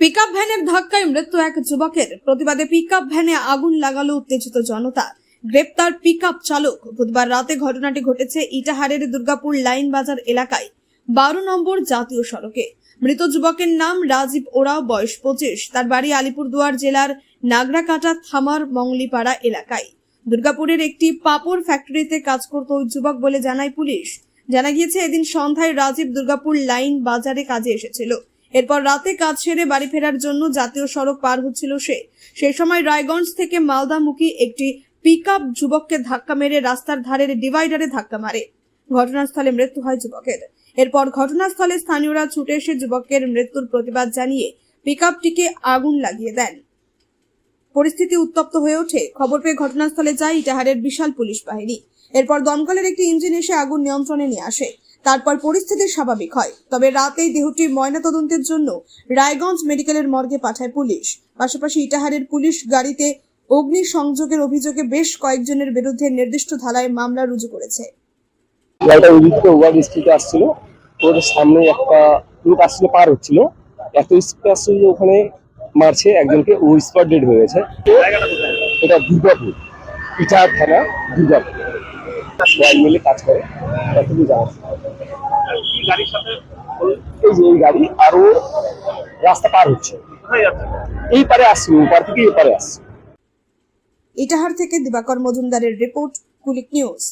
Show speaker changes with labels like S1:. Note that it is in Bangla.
S1: পিকআপ ভ্যানের ধাক্কায় মৃত্যু এক যুবকের। প্রতিবাদে পিকআপ ভ্যানে আগুন লাগালো উত্তেজিত জনতা। গ্রেপ্তার পিকআপ চালক। বুধবার রাতে ঘটনাটি ঘটেছে ইটাহারের দুর্গাপুর লাইন বাজার এলাকায়, বারো নম্বর জাতীয় সড়কে। মৃত যুবকের নাম রাজীব ওরাও, বয়স পঁচিশ। তার বাড়ি আলিপুরদুয়ার জেলার নাগরাকাটা থামার মংলিপাড়া এলাকায়। দুর্গাপুরের একটি পাপড় ফ্যাক্টরিতে কাজ করত ওই যুবক বলে জানায় পুলিশ। জানা গিয়েছে, এদিন সন্ধ্যায় রাজীব দুর্গাপুর লাইন বাজারে কাজে এসেছিল। এরপর রাতে কাজ সেরে বাড়ি ফেরার জন্য জাতীয় সড়ক পার হচ্ছিল সে। সেই সময় রায়গঞ্জ থেকে মালদামুখী একটি পিকআপ যুবককে ধাক্কা মেরে রাস্তার ধারের ডিভাইডারে ধাক্কা মারে। ঘটনাস্থলে মৃত্যু হয় যুবকের। এরপর ঘটনাস্থলে স্থানীয়রা ছুটে এসে যুবকের মৃত্যুর প্রতিবাদ জানিয়ে পিকআপটিকে আগুন লাগিয়ে দেন। পরিস্থিতি উত্তপ্ত হয়ে ওঠে। খবর পেয়ে ঘটনাস্থলে যায় ইটাহারের বিশাল পুলিশ বাহিনী। এরপর দমকলের একটি ইঞ্জিন এসে আগুন নিয়ন্ত্রণে নিয়ে আসে। তারপর পরিস্থিতি স্বাভাবিক হয়। তবে রাতেই দেহটি ময়নাতদন্তের জন্য রায়গঞ্জ মেডিকেলের মর্গে পাঠায় পুলিশ। পাশাপাশি ইটাহারের পুলিশ গাড়িতে অগ্নি সংযোগের অভিযোগে বেশ কয়েকজনের বিরুদ্ধে নির্দিষ্ট ধারায় মামলা রুজু করেছে।
S2: গাড়িটা আসছিল। ওর সামনে একটা লোক আসছিল, পার হচ্ছিল। এত স্পিড আসছিল ওখানে মারছে, একজনকে ও স্পট ডেড হয়ে গেছে। এটা দুর্গাপুর। ইটার থানা দুর্গাপুর সবাই মিলে কাজ করে। এতটুকু জানা আছে।
S3: কি গাড়ির সাথে
S2: এই যে এই গাড়ি আরও রাস্তা পার হচ্ছে। এই পারে আসছিল ওই পার থেকে এই পারে আসছে।
S1: ইটাহার থেকে দিবাকর মজুমদারের রিপোর্ট কুলিক নিউজ।